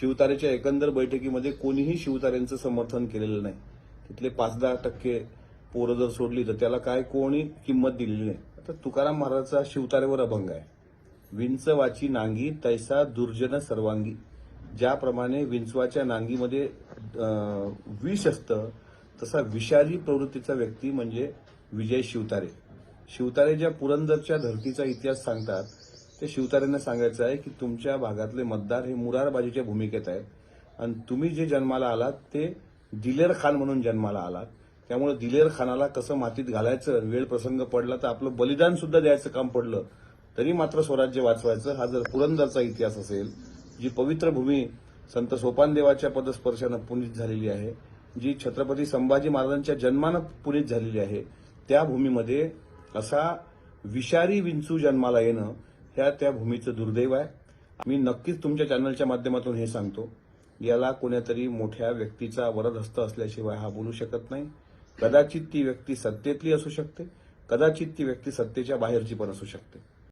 शिवतारेच्या एकंदर बैठकीमध्ये कोणीही शिवतारेंचं समर्थन केलेलं नाही. तिथले पाच दहा टक्के पोरं जर सोडली तर त्याला काय कोणी किंमत दिलेली नाही. आता तुकाराम महाराजचा शिवतारेवर अभंग आहे. विंच वाची नांगी तैसा दुर्जन सर्वांगी. ज्याप्रमाणे विंचवाच्या नांगीमध्ये विष असतं तसा विषारी प्रवृत्तीचा व्यक्ती म्हणजे विजय शिवतारे. शिवतारे ज्या पुरंदरच्या धर्तीचा इतिहास सांगतात ते शिवतारेंना सांगायचं आहे की तुमच्या भागातले मतदार हे मुरारबाजीच्या भूमिकेत आहेत. आणि तुम्ही जे जन्माला आलात ते दिलेर खान म्हणून जन्माला आलात. त्यामुळे दिलेर खानाला कसं मातीत घालायचं वेळ प्रसंग पडला तर आपलं बलिदान सुद्धा द्यायचं काम पडलं तरी मात्र स्वराज्य वाचवायचं. हा जर पुरंदरचा इतिहास असेल जी पवित्र भूमी संत सोपानदेवाच्या पदस्पर्शानं पुनीत झालेली आहे जी छत्रपती संभाजी महाराजांच्या जन्मानं पुनीत झालेली आहे त्या भूमीमध्ये असा विषारी विंचू जन्माला येणं ह्या त्या भूमीचं दुर्दैव आहे. मी नक्कीच तुमच्या चॅनलच्या माध्यमातून हे सांगतो याला कोण्यातरी मोठ्या व्यक्तीचा वरदहस्त असल्याशिवाय हा बोलू शकत नाही. कदाचित ती व्यक्ती सत्तेतली असू शकते कदाचित ती व्यक्ती सत्तेच्या बाहेरची पण असू शकते.